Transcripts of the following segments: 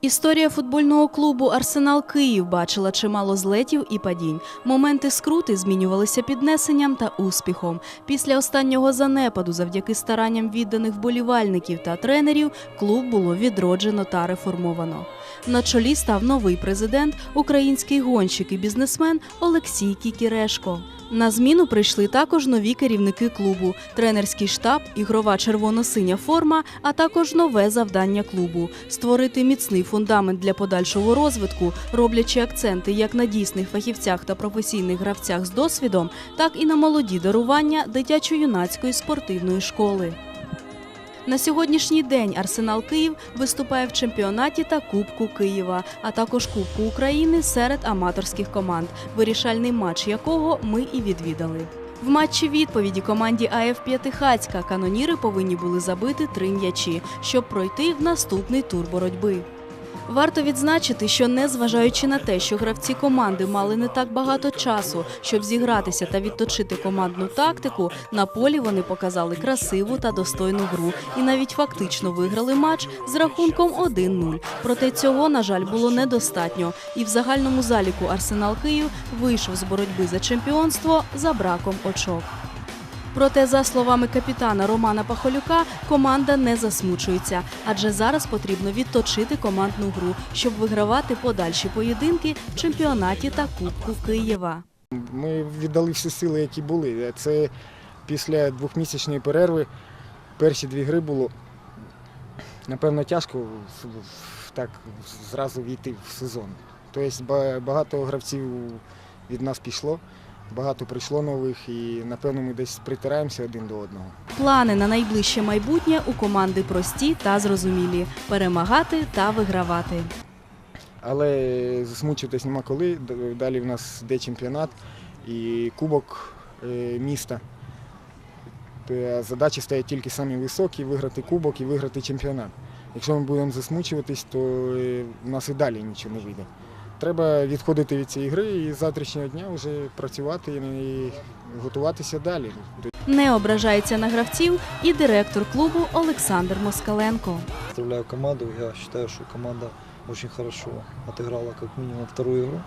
Історія футбольного клубу Арсенал Київ бачила чимало злетів і падінь. Моменти скрути змінювалися піднесенням та успіхом. Після останнього занепаду, завдяки старанням відданих вболівальників та тренерів, клуб було відроджено та реформовано. На чолі став новий президент, український гонщик і бізнесмен Олексій Кікірешко. На зміну прийшли також нові керівники клубу, тренерський штаб, ігрова червоно-синя форма, а також нове завдання клубу створити міцний фундамент для подальшого розвитку, роблячи акценти як на дійсних фахівцях та професійних гравцях з досвідом, так і на молоді дарування дитячо-юнацької спортивної школи. На сьогоднішній день Арсенал Київ виступає в чемпіонаті та Кубку Києва, а також Кубку України серед аматорських команд, вирішальний матч якого ми і відвідали. В матчі відповіді команді АФ П'ятихацька каноніри повинні були забити три м'ячі, щоб пройти в наступний тур боротьби. Варто відзначити, що незважаючи на те, що гравці команди мали не так багато часу, щоб зігратися та відточити командну тактику, на полі вони показали красиву та достойну гру і навіть фактично виграли матч з рахунком 1-0. Проте цього, на жаль, було недостатньо. І в загальному заліку Арсенал Київ вийшов з боротьби за чемпіонство за браком очок. Проте, за словами капітана Романа Пахолюка, команда не засмучується, адже зараз потрібно відточити командну гру, щоб вигравати подальші поєдинки в чемпіонаті та Кубку Києва. Ми віддали всі сили, які були. Це після двохмісячної перерви. Перші дві гри було. Напевно, тяжко так зразу війти в сезон. Тобто ба- багато гравців від нас пішло, багато прийшло нових і напевно ми десь притираємося один до одного. Плани на найближче майбутнє у команди прості та зрозумілі перемагати та вигравати. Але засмучуватись нема коли. Далі в нас йде чемпіонат і кубок е, міста. Та Задачі стоять тільки самі високі виграти кубок і виграти чемпіонат. Якщо ми будемо засмучуватись, то е, в нас і далі нічого не вийде. Треба відходити від цієї гри і з завтрашнього дня вже працювати і готуватися далі. Не ображається на гравців і директор клубу Олександр Москаленко. Представляю команду. Я вважаю, що команда очень хорошо відіграла як мінімум вторую гру.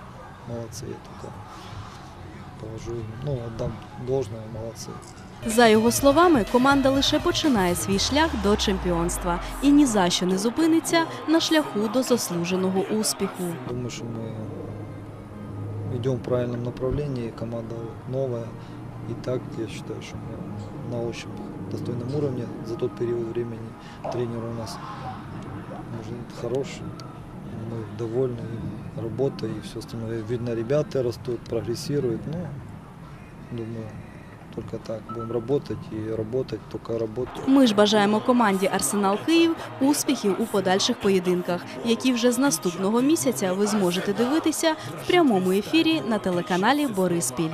Молодці, я только положу им, ну, отдам должное, молодцы. За його словами, команда лише починає свій шлях до чемпіонства і ні за що не зупиниться на шляху до заслуженого успіху. Думаю, что мы идем в правильном направлении, команда новая. И так я считаю, что мы на очень достойном уровне за тот период времени. Тренер у нас может, хороший, мы довольны им работой и все остальное. Видно, ребята растут, прогрессируют. Ну, думаю, только так будем работать и работать, только работать. Ми ж бажаємо команді Арсенал Київ успіхів у подальших поєдинках, які вже з наступного місяця ви зможете дивитися в прямому ефірі на телеканалі Бориспіль.